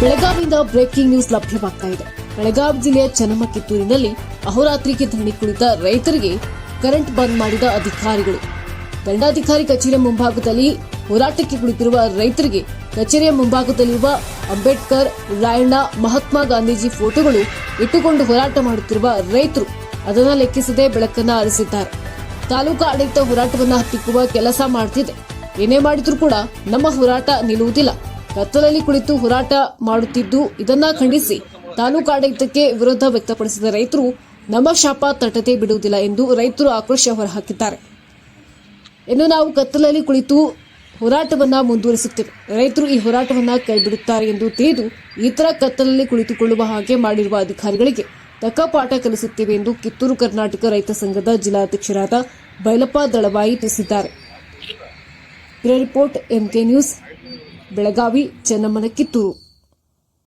ಬೆಳಗಾವಿಯಿಂದ breaking news ಲಭ್ಯವಾಗ್ತಾ ಇದೆ. ಬೆಳಗಾವಿ ಜಿಲ್ಲೆಯ ಚನ್ನಮ್ಮ ಕಿತ್ತೂರಿನಲ್ಲಿ ಅಹೋರಾತ್ರಿಗೆ ಧರಣಿ ಕುಳಿತ ರೈತರಿಗೆ ಕರೆಂಟ್ ಬಂದ್ ಮಾಡಿದ ಅಧಿಕಾರಿಗಳು. ದಂಡಾಧಿಕಾರಿ ಕಚೇರಿಯ ಮುಂಭಾಗದಲ್ಲಿ ಹೋರಾಟಕ್ಕೆ ಕುಳಿತಿರುವ ರೈತರಿಗೆ ಕಚೇರಿಯ ಮುಂಭಾಗದಲ್ಲಿರುವ ಅಂಬೇಡ್ಕರ್, ರಾಯಣ್ಣ, ಮಹಾತ್ಮ ಗಾಂಧೀಜಿ ಫೋಟೋಗಳು ಇಟ್ಟುಕೊಂಡು ಹೋರಾಟ ಮಾಡುತ್ತಿರುವ ರೈತರು ಅದನ್ನ ಲೆಕ್ಕಿಸದೆ ಬೆಳಕನ್ನ ಆರಿಸಿದ್ದಾರೆ ತಾಲೂಕು ಆಡಳಿತ ಹೋರಾಟವನ್ನು ಹತ್ತಿಕ್ಕುವ ಕೆಲಸ ಮಾಡ್ತಿದೆ. ಏನೇ ಮಾಡಿದ್ರೂ ಕೂಡ ನಮ್ಮ ಹೋರಾಟ ನಿಲ್ಲುವುದಿಲ್ಲ. ಕತ್ತಲಲ್ಲಿ ಕುಳಿತು ಹೋರಾಟ ಮಾಡುತ್ತಿದ್ದು, ಇದನ್ನ ಖಂಡಿಸಿ ತಾಲೂಕು ಆಡಳಿತಕ್ಕೆ ವಿರೋಧ ವ್ಯಕ್ತಪಡಿಸಿದ ರೈತರು, ನಮ್ಮ ಶಾಪ ತಟ್ಟತೆ ಬಿಡುವುದಿಲ್ಲ ಎಂದು ರೈತರು ಆಕ್ರೋಶ ಹೊರಹಾಕಿದ್ದಾರೆ. ಇನ್ನು ನಾವು ಕತ್ತಲಲ್ಲಿ ಕುಳಿತು ಹೋರಾಟವನ್ನ ಮುಂದುವರಿಸುತ್ತೇವೆ. ರೈತರು ಈ ಹೋರಾಟವನ್ನ ಕೈಬಿಡುತ್ತಾರೆ ಎಂದು ತಿಳಿದು ಈ ಕತ್ತಲಲ್ಲಿ ಕುಳಿತುಕೊಳ್ಳುವ ಹಾಗೆ ಮಾಡಿರುವ ಅಧಿಕಾರಿಗಳಿಗೆ ತಕ್ಕ ಪಾಠ ಕಲಿಸುತ್ತೇವೆ ಎಂದು ಕಿತ್ತೂರು ಕರ್ನಾಟಕ ರೈತ ಸಂಘದ ಜಿಲ್ಲಾಧ್ಯಕ್ಷರಾದ ಬೈಲಪ್ಪ ದಳವಾಯಿ ತಿಳಿಸಿದ್ದಾರೆ. Report MK news. ಬೆಳಗಾವಿ ಚೆನ್ನಮ್ಮನ ಕಿತ್ತೂರು.